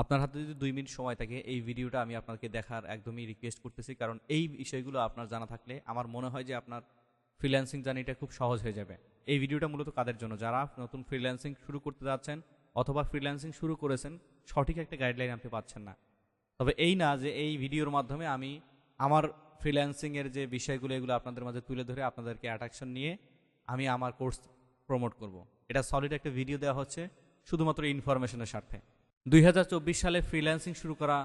আপনার হাতে যদি দুই মিনিট সময় থাকে, এই ভিডিওটা আমি আপনাকে দেখার একদমই রিকোয়েস্ট করতেছি। কারণ এই বিষয়গুলো আপনার জানা থাকলে আমার মনে হয় যে আপনার ফ্রিল্যান্সিং জার্নিটা খুব সহজ হয়ে যাবে। এই ভিডিওটা মূলত কাদের জন্য? যারা নতুন ফ্রিল্যান্সিং শুরু করতে যাচ্ছেন অথবা ফ্রিল্যান্সিং শুরু করেছেন, সঠিক একটা গাইডলাইন আপনি পাচ্ছেন না। তবে এই না যে এই ভিডিওর মাধ্যমে আমি আমার ফ্রিল্যান্সিংয়ের যে বিষয়গুলো, এগুলো আপনাদের মাঝে তুলে ধরে আপনাদেরকে অ্যাট্রাকশন নিয়ে আমি আমার কোর্স প্রমোট করব। এটা সলিড একটা ভিডিও দেওয়া হচ্ছে, শুধুমাত্র ইনফরমেশনের স্বার্থে। দুই হাজার চব্বিশ সালে ফ্রিল্যান্সিং শুরু করা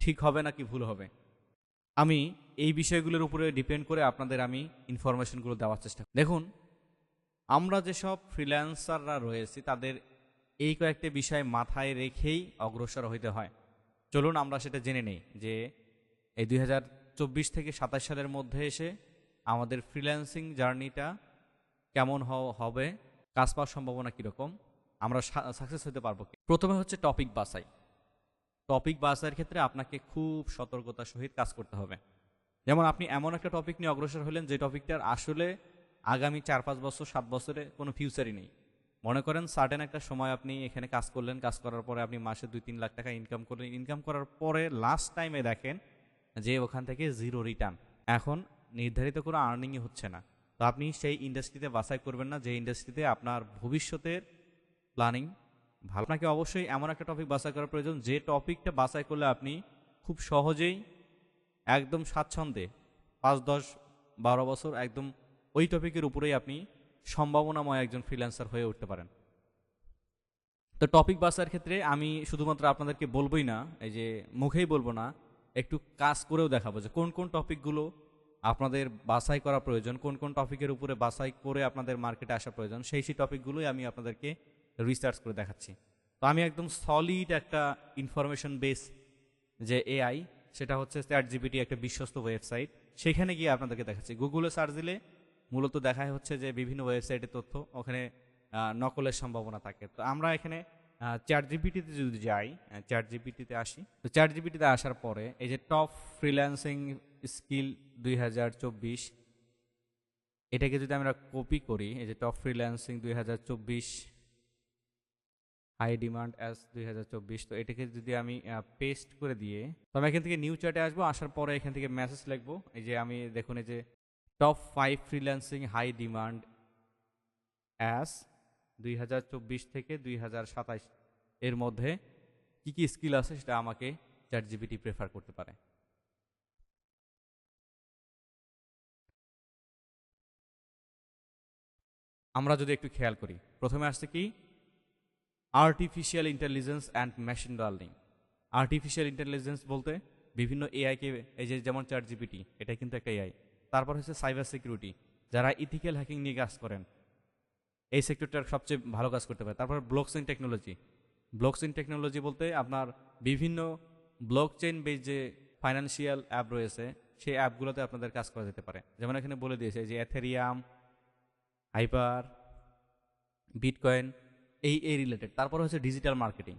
ঠিক হবে নাকি ভুল হবে? আমি এই বিষয়গুলোর উপরে ডিপেন্ড করে আপনাদের আমি ইনফরমেশনগুলো দেওয়ার চেষ্টা। দেখুন, আমরা যেসব ফ্রিল্যান্সাররা রয়েছি, তাদের এই কয়েকটি বিষয় মাথায় রেখেই অগ্রসর হইতে হয়। চলুন আমরা সেটা জেনে নেই যে এই দুই চব্বিশ থেকে সাতাশ সালের মধ্যে এসে আমাদের ফ্রিল্যান্সিং জার্নিটা কেমন হবে, কাজ পাওয়ার সম্ভাবনা কীরকম? আমরা সাকসেস হতে পারব প্রথমে হচ্ছে টপিক বাছাই। টপিক বাছাইয়ের ক্ষেত্রে আপনাকে খুব সতর্কতার সহিত কাজ করতে হবে। যেমন আপনি এমন একটা টপিক নিয়ে অগ্রসর হলেন, যে টপিকটার আসলে আগামী চার, পাঁচ বছর, সাত বছরে কোনো ফিউচারই নেই। মনে করেন সার্টেন একটা সময় আপনি এখানে কাজ করলেন, কাজ করার পরে আপনি মাসে দুই, তিন লাখ টাকা ইনকাম করলেন। ইনকাম করার পরে লাস্ট টাইমে দেখেন যে ওখান থেকে জিরো রিটার্ন এখন নির্ধারিত কোনো আর্নিংই হচ্ছে না। তো আপনি সেই ইন্ডাস্ট্রিতে বাছাই করবেন না, যে ইন্ডাস্ট্রিতে আপনার ভবিষ্যতের প্ল্যানিং ভালো। আপনাকে অবশ্যই এমন একটা টপিক বাছাই করা প্রয়োজন, যে টপিকটা বাছাই করলে আপনি খুব সহজেই একদম স্বাচ্ছন্দ্যে পাঁচ, দশ, বারো বছর একদম ওই টপিকের উপরেই আপনি সম্ভাবনাময় একজন ফ্রিল্যান্সার হয়ে উঠতে পারেন। তো টপিক বাছাইয়ের ক্ষেত্রে আমি শুধুমাত্র আপনাদেরকে বলবোই না, এই যে মুখেই বলব না, একটু কাজ করেও দেখাবো যে কোন কোন টপিকগুলো আপনাদের বাছাই করা প্রয়োজন, কোন কোন টপিকের উপরে বাছাই করে আপনাদের মার্কেটে আসা প্রয়োজন, সেই সেই টপিকগুলোই আমি আপনাদেরকে রিসার্চ করে দেখাচ্ছি। তো আমি একদম সলিড একটা ইনফরমেশন বেস যে এআই সেটা হচ্ছে চ্যাট জিপিটি একটা বিশ্বস্ত ওয়েবসাইট সেখানে গিয়ে আপনাদেরকে দেখাচ্ছি। গুগলে সার্চ দিলে মূলত দেখায় হচ্ছে যে বিভিন্ন ওয়েবসাইটের তথ্য ওখানে নকলের সম্ভাবনা থাকে। তো আমরা এখানে চ্যাট জিপিটিতে যদি যাই চ্যাট জিপিটিতে আসি। তো চ্যাট জিপিটিতে আসার পরে এই যে টপ ফ্রিল্যান্সিং স্কিল দুই হাজার চব্বিশ, এটাকে যদি আমরা কপি করি, এই যে টপ ফ্রিল্যান্সিং দুই হাজার চব্বিশ হাই ডিমান্ড অ্যাস দুই তো এটাকে যদি আমি পেস্ট করে দিয়ে, তো আমি এখান থেকে নিউ চ্যাটে আসব, আসার পরে এখান থেকে মেসেজ লিখব, এই যে আমি দেখুন এই যে top five freelancing high demand as দুই হাজার চব্বিশ থেকে দুই এর মধ্যে কি কি স্কিল আছে সেটা আমাকে চ্যাট জিপিটি প্রেফার করতে পারে। আমরা যদি একটু খেয়াল করি, প্রথমে আসছে কি? Artificial intelligence and machine learning artificial intelligence বলতে বিভিন্ন এআইকে এই যে যেমন চার জিপিটি এটা কিন্তু একটা এআই তারপর হচ্ছে সাইবার সিকিউরিটি যারা ইথিক্যাল হ্যাকিং নিয়ে কাজ করেন। এই সেক্টরটার সবচেয়ে ভালো কাজ করতে পারে। তারপর ব্লকচেন টেকনোলজি ব্লকচেন টেকনোলজি বলতে আপনার বিভিন্ন ব্লকচেন বেস যে ফাইন্যান্সিয়াল অ্যাপ রয়েছে, সেই অ্যাপগুলোতে আপনাদের কাজ করা যেতে পারে। যেমন এখানে বলে দিয়েছে যে অ্যাথেরিয়াম হাইপার বিটকয়েন এই এই রিলেটেড তারপর হচ্ছে ডিজিটাল মার্কেটিং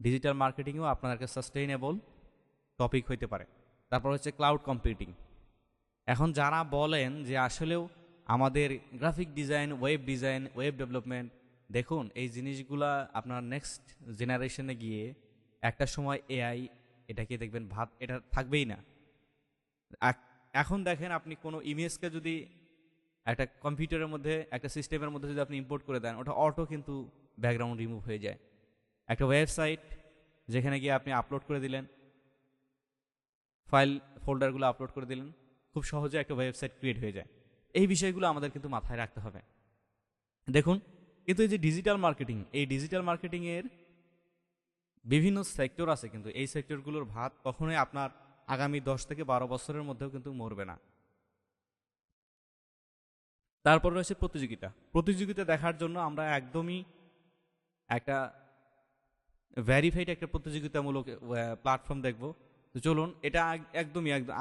ডিজিটাল মার্কেটিংও আপনার কাছে সাস্টেইনেবল টপিক হইতে পারে। তারপর হচ্ছে ক্লাউড কম্পিউটিং এখন যারা বলেন যে আসলেও আমাদের graphic design web design web development দেখুন, এই জিনিসগুলা আপনার নেক্সট জেনারেশনে গিয়ে একটা সময় এআই এটাকে দেখবেন, ভাত, এটা থাকবেই না। এখন দেখেন আপনি কোনো ইমেজকে যদি একটা কম্পিউটারের মধ্যে, একটা সিস্টেমের মধ্যে যদি আপনি ইম্পোর্ট করে দেন, ওটা অটো কিন্তু ব্যাকগ্রাউন্ড রিমুভ হয়ে যায়। একটা ওয়েবসাইট যেখানে গিয়ে আপনি আপলোড করে দিলেন ফাইল ফোল্ডারগুলো আপলোড করে দিলেন, খুব সহজে একটা ওয়েবসাইট ক্রিয়েট হয়ে যায়। এই বিষয়গুলো আমাদের কিন্তু মাথায় রাখতে হবে। দেখুন, কিন্তু এই যে ডিজিটাল মার্কেটিং এই ডিজিটাল মার্কেটিংয়ের বিভিন্ন সেক্টর আছে কিন্তু, এই সেক্টরগুলোর ভাত কখনোই আপনার আগামী দশ থেকে বারো বছরের মধ্যেও কিন্তু মরবে না। তারপর রয়েছে প্রতিযোগিতা। প্রতিযোগিতা দেখার জন্য আমরা একদমই একটা ভ্যারিফাইড একটা প্রতিযোগিতামূলক প্ল্যাটফর্ম দেখব। তো চলুন, এটা একদমই একদম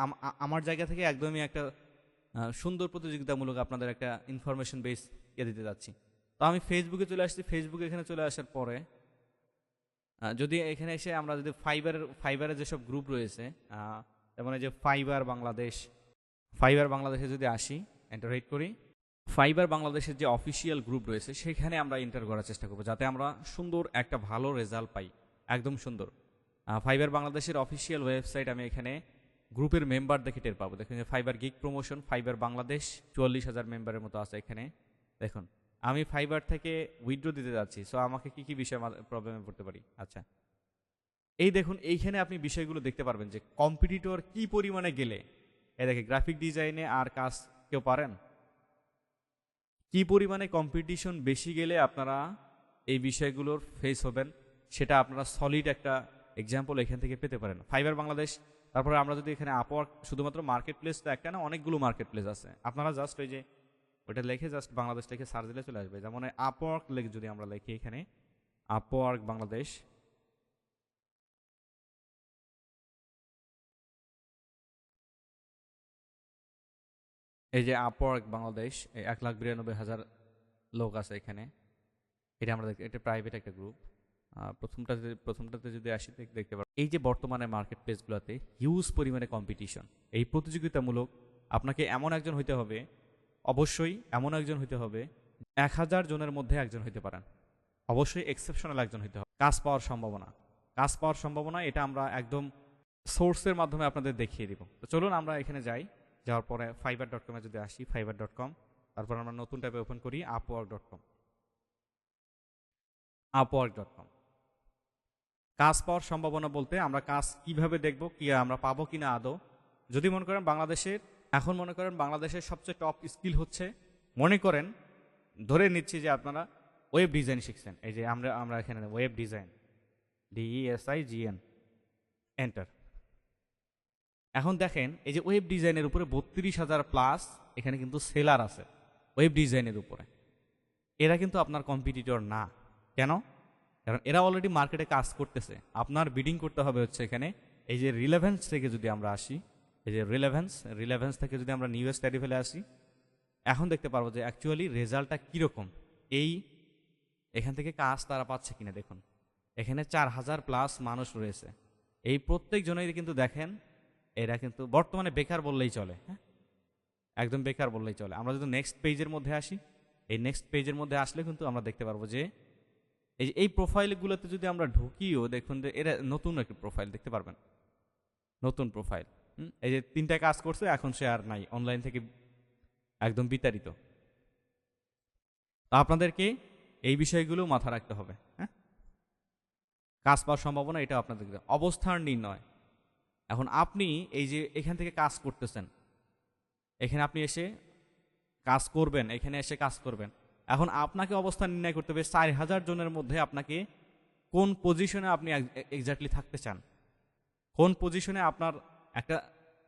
আমার জায়গা থেকে একদমই একটা সুন্দর প্রতিযোগিতামূলক আপনাদের একটা ইনফরমেশন বেস ইয়ে দিতে যাচ্ছি। তো আমি ফেসবুকে চলে আসছি। ফেসবুকে এখানে চলে আসার পরে যদি এখানে এসে আমরা যদি ফাইবারের ফাইবারের যেসব গ্রুপ রয়েছে যেমন এই যে ফাইবার বাংলাদেশ ফাইবার বাংলাদেশে যদি আসি এন্টার করি। ফাইবার বাংলাদেশের যে অফিসিয়াল গ্রুপ রয়েছে, সেখানে আমরা এন্টার করার চেষ্টা করব, যাতে আমরা সুন্দর একটা ভালো রেজাল্ট পাই। একদম সুন্দর। ফাইবার বাংলাদেশের অফিসিয়াল ওয়েবসাইট আমি এখানে গ্রুপের মেম্বার দেখে টের পাবো। দেখুন যে Fiverr gig promotion Fiverr Bangladesh, চুয়াল্লিশ হাজার মেম্বারের মতো আছে এখানে। দেখুন, আমি ফাইবার থেকে উইথড্র দিতে যাচ্ছি সো আমাকে কি কি বিষয়ে প্রবলেমে পড়তে পারি? আচ্ছা। এই দেখুন, এইখানে আপনি বিষয়গুলো দেখতে পারবেন যে কম্পিটিটর কি পরিমাণে গেলে। এ দেখে গ্রাফিক ডিজাইনে আর কাজ কেউ পারেন? কি পরিমাণে কম্পিটিশন বেশি গেলে আপনারা এই বিষয়গুলোর ফেস হবেন, সেটা আপনারা সলিড একটা এক্সাম্পল এখান থেকে পেতে পারেন। ফাইবার বাংলাদেশ তারপরে আমরা যদি এখানে আপওয়ার্ক শুধুমাত্র মার্কেট প্লেস তো একটা না, অনেকগুলো মার্কেট প্লেস আছে। আপনারা জাস্ট ওই যে, ওইটা লিখে জাস্ট বাংলাদেশ লিখে সার্চ দিলে চলে আসবে। যেমন আপওয়ার্ক লিখে যদি আমরা লিখি এখানে আপওয়ার্ক বাংলাদেশ এই যে আপওয়ার্ক বাংলাদেশ এক লাখ বিরানব্বই হাজার লোক আছে এখানে। এটা আমরা দেখতে এটা প্রাইভেট একটা গ্রুপ প্রথমটা যদি, প্রথমটাতে যদি আসি দেখতে পারো। এই যে বর্তমানে মার্কেট প্লেসগুলোতে হিউজ পরিমাণে কম্পিটিশন এই প্রতিযোগিতামূলক আপনাকে এমন একজন হইতে হবে, অবশ্যই এমন একজন হইতে হবে, এক হাজার জনের মধ্যে একজন হইতে পারেন। অবশ্যই এক্সেপশনাল একজন হইতে হবে। কাজ পাওয়ার সম্ভাবনা। কাজ পাওয়ার সম্ভাবনা, এটা আমরা একদম সোর্সের মাধ্যমে আপনাদের দেখিয়ে দিব। তো চলুন আমরা এখানে যাই। যাওয়ার পরে ফাইবার ডট কমে যদি আসি ফাইবার ডট কম তারপর আমরা নতুন ট্যাবে ওপেন করি Upwork dot com Upwork dot com কাজ পাওয়ার সম্ভাবনা বলতে আমরা কাজ কীভাবে দেখব, কি আমরা পাবো কি না আদৌ। যদি মনে করেন বাংলাদেশের, এখন মনে করেন বাংলাদেশের সবচেয়ে টপ স্কিল হচ্ছে, মনে করেন, ধরে নিচ্ছি যে আপনারা ওয়েব ডিজাইন শিখছেন। এই যে আমরা আমরা এখানে web design D E S I G N enter এখন দেখেন, এই যে ওয়েব ডিজাইনের উপরে বত্রিশ হাজার প্লাস এখানে কিন্তু সেলার আছে ওয়েব ডিজাইনের উপরে। এরা কিন্তু আপনার কম্পিটিটর না। কেন? কারণ এরা অলরেডি মার্কেটে কাজ করতেছে। আপনার বিডিং করতে হবে হচ্ছে এখানে, এই যে রিলেভেন্স থেকে যদি আমরা আসি, এই যে রিলেভেন্স রিলেভেন্স থেকে যদি আমরা নিউ স্টাডি ফেলে আসি, এখন দেখতে পারব যে অ্যাকচুয়ালি রেজাল্টটা কীরকম। এই, এখান থেকে কাজ তারা পাচ্ছে কিনা দেখুন। এখানে চার হাজার প্লাস মানুষ রয়েছে। এই প্রত্যেকজনেরই কিন্তু দেখেন এরা কিন্তু বর্তমানে বেকার বললেই চলে হ্যাঁ? একদম বেকার বললেই চলে। আমরা যদি নেক্সট পেজের মধ্যে আসি, এই নেক্সট পেজের মধ্যে আসলে কিন্তু আমরা দেখতে পারব যে, এই যে, এই প্রোফাইলগুলোতে যদি আমরা ঢুকিও, দেখুন যে, এরা নতুন একটি প্রোফাইল দেখতে পারবেন? নতুন প্রোফাইল এই যে, তিনটা কাজ করছে, এখন সে আর নাই অনলাইন থেকে একদম বিতাড়িত। তা আপনাদেরকে এই বিষয়গুলো মাথা রাখতে হবে হ্যাঁ? কাজ পাওয়ার সম্ভাবনা এটা আপনাদের অবস্থান নির্ণয়। এখন আপনি এই যে এখান থেকে কাজ করতেছেন, এখানে আপনি এসে কাজ করবেন, এখানে এসে কাজ করবেন। এখন আপনাকে অবস্থান নির্ণয় করতে হবে চার হাজার জনের মধ্যে আপনাকে কোন পজিশনে আপনি এক্স্যাক্টলি থাকতে চান। কোন পজিশনে আপনার একটা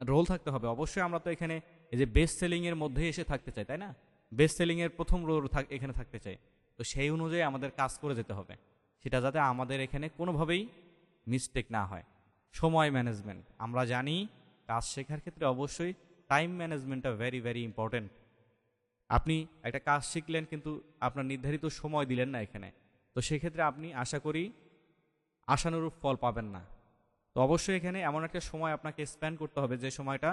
রোল থাকতে হবে। অবশ্যই আমরা তো এখানে এই যে বেস্ট সেলিংয়ের মধ্যে এসে থাকতে চাই, তাই না? বেস্ট সেলিংয়ের প্রথম রোল এখানে থাকতে চাই। তো সেই অনুযায়ী আমাদের কাজ করে যেতে হবে। সেটা যাতে আমাদের এখানে কোনোভাবেই মিস্টেক না হয়। সময় ম্যানেজমেন্ট। আমরা জানি কাজ শেখার ক্ষেত্রে অবশ্যই টাইম ম্যানেজমেন্টটা ভেরি ভেরি ইম্পর্টেন্ট আপনি একটা কাজ শিখলেন কিন্তু আপনার নির্ধারিত সময় দিলেন না এখানে। তো সেক্ষেত্রে আপনি আশা করি আশানুরূপ ফল পাবেন না। তো অবশ্যই এখানে এমন একটা সময় আপনাকে স্পেন্ড করতে হবে যে সময়টা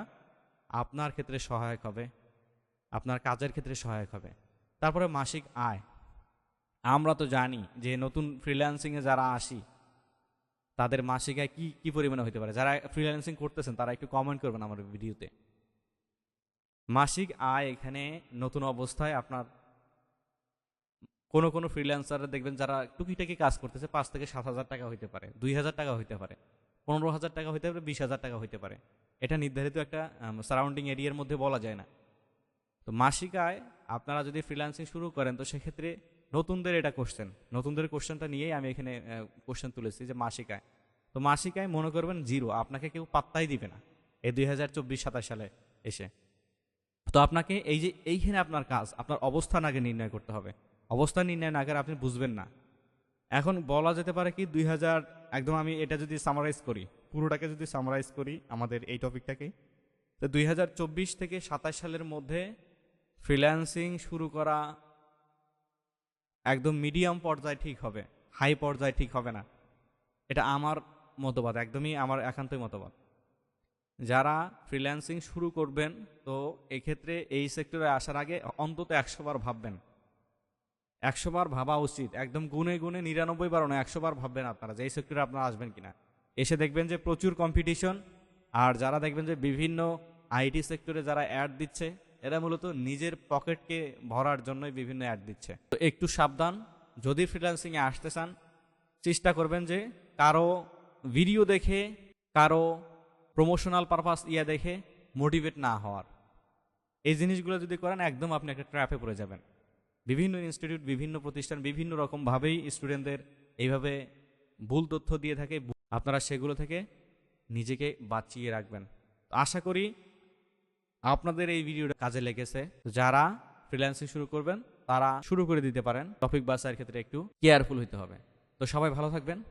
আপনার ক্ষেত্রে সহায়ক হবে, আপনার কাজের ক্ষেত্রে সহায়ক হবে। তারপরে মাসিক আয়। আমরা তো জানি যে নতুন ফ্রিল্যান্সিংয়ে যারা আসি তাদের মাসিক আয় কি কি পরিমাণে হতে পারে? যারা ফ্রিল্যান্সিং করতেছেন, তারা একটু কমেন্ট করবেন আমার ভিডিওতে মাসিক আয় এখানে নতুন অবস্থায় আপনার কোনো কোনো ফ্রিল্যান্সার দেখবেন যারা টুকিটাকি কাজ করতেছে, পাঁচ থেকে সাত হাজার টাকা হইতে পারে, দুই হাজার টাকা হইতে পারে, পনেরো হাজার টাকা হইতে পারে, বিশ হাজার টাকা হইতে পারে। এটা নির্ধারিত একটা সারাউন্ডিং এরিয়ার মধ্যে বলা যায় না। তো মাসিক আয়, আপনারা যদি ফ্রিল্যান্সিং শুরু করেন, তো সেক্ষেত্রে নতুনদের এটা কোশ্চেন নতুনদের কোশ্চেনটা নিয়েই আমি এখানে কোশ্চেন তুলেছি যে মাসিকায়। তো মাসিকায় মনে করবেন জিরো আপনাকে কেউ পাত্তাই দিবে না এই দুই হাজার চব্বিশ সাতাশ সালে এসে। তো আপনাকে এই যে এইখানে আপনার কাজ, আপনার অবস্থান আগে নির্ণয় করতে হবে। অবস্থান নির্ণয় না করে আপনি বুঝবেন না। এখন বলা যেতে পারে কি দুই হাজার, একদম আমি এটা যদি সামারাইজ করি, পুরোটাকে যদি সামারাইজ করি আমাদের এই টপিকটাকে, তো দুই হাজার চব্বিশ থেকে সাতাশ সালের মধ্যে ফ্রিল্যান্সিং শুরু করা একদম মিডিয়াম পর্যায়ে ঠিক হবে হাই পর্যায়ে ঠিক হবে না। এটা আমার মতবাদ, একদমই আমার একান্তই মতবাদ। যারা ফ্রিল্যান্সিং শুরু করবেন, তো এক্ষেত্রে এই সেক্টরে আসার আগে অন্তত একশো বার ভাববেন। একশো বার ভাবা উচিত, একদম গুনে গুনে নিরানব্বই বার নয়, একশো বার ভাববেন আপনারা যে এই সেক্টরে আপনারা আসবেন কিনা। এসে দেখবেন যে প্রচুর কম্পিটিশন আর যারা দেখবেন যে বিভিন্ন আইটি সেক্টরে যারা অ্যাড দিচ্ছে এরা মূলত নিজের পকেটকে ভরার জন্যই বিভিন্ন অ্যাড দিচ্ছে। তো একটু সাবধান, যদি ফ্রিল্যান্সিংয়ে আসতে চান, চেষ্টা করবেন যে কারও ভিডিও দেখে, কারও প্রমোশনাল পারপাস ইয়া দেখে মোটিভেট না হওয়ার। এই জিনিসগুলো যদি করেন, একদম আপনি একটা ট্র্যাপে পড়ে যাবেন। বিভিন্ন ইনস্টিটিউট বিভিন্ন প্রতিষ্ঠান বিভিন্ন রকমভাবেই স্টুডেন্টদের এইভাবে ভুল তথ্য দিয়ে থাকে আপনারা সেগুলো থেকে নিজেকে বাঁচিয়ে রাখবেন। আশা করি আপনাদের এই ভিডিওটা কাজে লেগেছে। যারা ফ্রিল্যান্সিং শুরু করবেন, তারা শুরু করে দিতে পারেন। টপিক বাসার ক্ষেত্রে একটু কেয়ারফুল হতে হবে। তো সবাই ভালো থাকবেন।